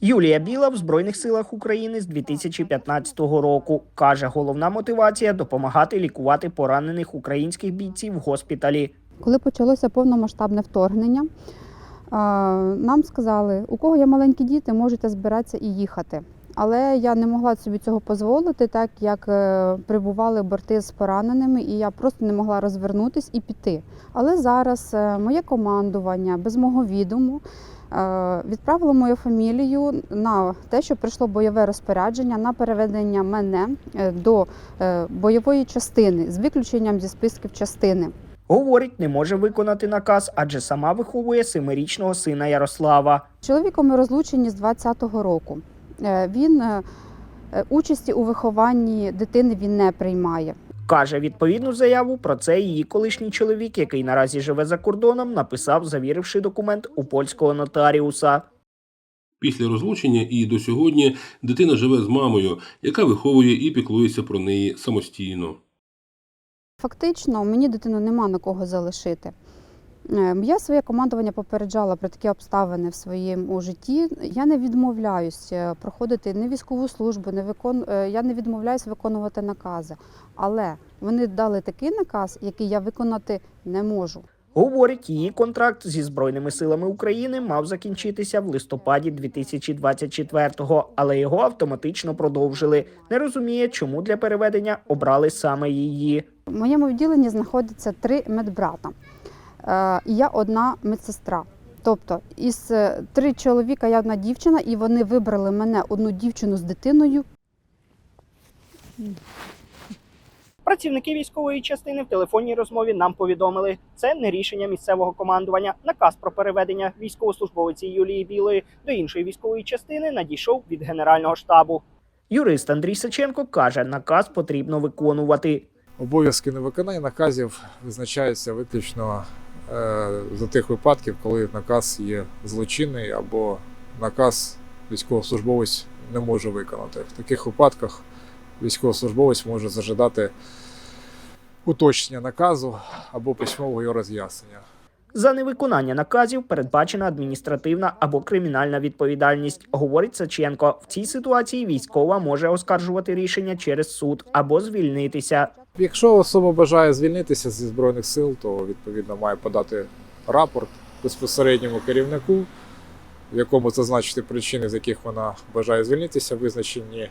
Юлія Біла в Збройних силах України з 2015 року каже, головна мотивація допомагати лікувати поранених українських бійців в госпіталі. Коли почалося повномасштабне вторгнення, нам сказали, у кого є маленькі діти, можете збиратися і їхати. Але я не могла собі цього дозволити, так як е, прибували борти з пораненими, і я просто не могла розвернутись і піти. Але зараз е, моє командування без мого відому е, відправило мою фамілію на те, що прийшло бойове розпорядження на переведення мене е, до е, бойової частини з виключенням зі списків частини. Говорить, не може виконати наказ, адже сама виховує семирічного сина Ярослава. Чоловіком ми розлучені з 20-го року. Він участі у вихованні дитини він не приймає. Каже, відповідну заяву про це її колишній чоловік, який наразі живе за кордоном, написав, завіривши документ у польського нотаріуса. Після розлучення і до сьогодні дитина живе з мамою, яка виховує і піклується про неї самостійно. Фактично, мені дитину нема на кого залишити. Е, Я своє командування попереджала про такі обставини в своєму житті. Я не відмовляюсь е, проходити не військову службу, не викон... е, я не відмовляюсь виконувати накази. Але вони дали такий наказ, який я виконати не можу. Говорить, її контракт зі Збройними силами України мав закінчитися в листопаді 2024-го, але його автоматично продовжили. Не розуміє, чому для переведення обрали саме її. В моєму відділенні знаходиться три медбрата. Е, і я одна медсестра. Тобто, із е, три чоловіка я одна дівчина, і вони вибрали мене одну дівчину з дитиною. Працівники військової частини в телефонній розмові нам повідомили, це не рішення місцевого командування. Наказ про переведення військовослужбовиці Юлії Білої до іншої військової частини надійшов від генерального штабу. Юрист Андрій Саченко каже, наказ потрібно виконувати. Обов'язки невиконання наказів визначаються виключно за тих випадків, коли наказ є злочинний або наказ військовослужбовець не може виконати. В таких випадках військовослужбовець може зажидати уточнення наказу або письмового його роз'яснення. За невиконання наказів передбачена адміністративна або кримінальна відповідальність, говорить Саченко. В цій ситуації військова може оскаржувати рішення через суд або звільнитися. Якщо особа бажає звільнитися зі збройних сил, то відповідно має подати рапорт безпосередньому керівнику, в якому зазначити причини, з яких вона бажає звільнитися, визначені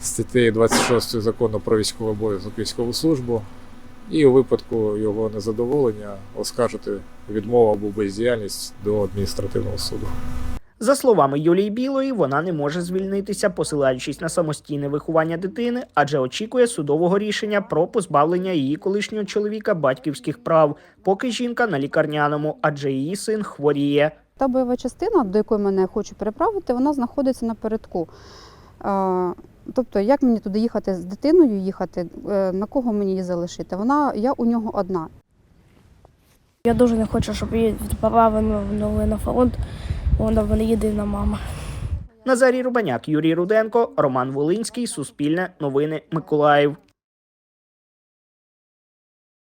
статтею 26 закону про військовий обов'язок військову службу. І у випадку його незадоволення оскаржити відмову або бездіяльність до адміністративного суду. За словами Юлії Білої, вона не може звільнитися, посилаючись на самостійне виховання дитини, адже очікує судового рішення про позбавлення її колишнього чоловіка батьківських прав, поки жінка на лікарняному, адже її син хворіє. Та бойова частина, до якої мене хочу переправити, вона знаходиться напередку. Тобто, як мені туди їхати з дитиною їхати, е, на кого мені її залишити? Вона я у нього одна. Я дуже не хочу, щоб її відправили на фронт, бо вона мене єдина мама. Назарій Рубаняк, Юрій Руденко, Роман Волинський, Суспільне, Новини Миколаїв.